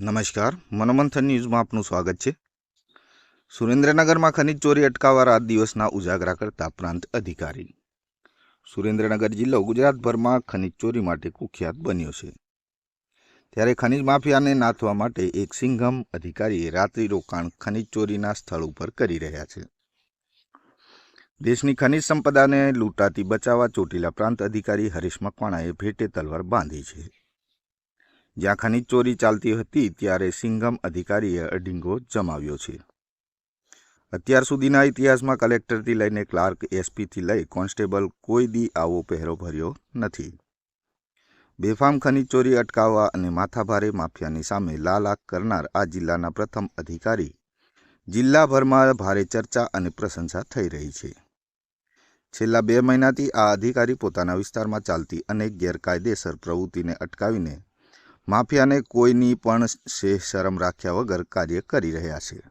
નમસ્કાર, મનોમંથન ન્યૂઝમાં આપનું સ્વાગત છે. સુરેન્દ્રનગરમાં ખનિજ ચોરી અટકાવવા રાત દિવસના ઉજાગરા કરતા પ્રાંત અધિકારી. સુરેન્દ્રનગર જિલ્લો ગુજરાતભરમાં ખનિજ ચોરી માટે કુખ્યાત બન્યો છે. ત્યારે ખનિજ માફિયાને નાથવા માટે એક સિંઘમ અધિકારીએ રાત્રિ રોકાણ ખનિજ ચોરીના સ્થળ ઉપર કરી રહ્યા છે. દેશની ખનિજ સંપદાને લૂંટાતી, બચાવવા ચોટીલા પ્રાંત અધિકારી હરીશ મકવાણાએ ભેટે તલવાર બાંધી છે. જ્યાં ખનીજ ચોરી ચાલતી હતી ત્યારે સિંઘમ અધિકારીએ અઢીંગો જમાવ્યો છે. અત્યાર સુધીના ઇતિહાસમાં કલેક્ટરથી લઈને ક્લાર્ક, એસપીથી લઈ કોન્સ્ટેબલ કોઈ દી આવો પહેરો ભર્યો નથી. બેફામ ખનીજ ચોરી અટકાવવા અને માથાભારે માફિયાની સામે લાલાક કરનાર આ જિલ્લાના પ્રથમ અધિકારી જિલ્લાભરમાં ભારે ચર્ચા અને પ્રશંસા થઈ રહી છે. છેલ્લા બે મહિનાથી આ અધિકારી પોતાના વિસ્તારમાં ચાલતી અનેક ગેરકાયદેસર પ્રવૃત્તિને અટકાવીને માફિયાને કોઈની પણ શેહ શરમ રાખ્યા વગર કાર્ય કરી રહ્યા છે.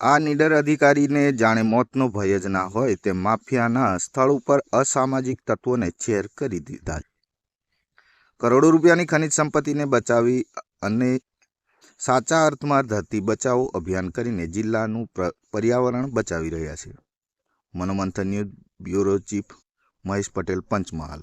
આ નીડર અધિકારીને જાણે મોતનો ભય જ ના હોય તે માફિયાના સ્થળ ઉપર અસામાજિક તત્વોને ચેર કરી દીધા. કરોડો રૂપિયાની ખનિજ સંપત્તિને બચાવી અને સાચા અર્થમાં ધરતી બચાવો અભિયાન કરીને જિલ્લાનું પર્યાવરણ બચાવી રહ્યા છે. Manomanthan news bureau chief Mahesh Patel, Panchmahal.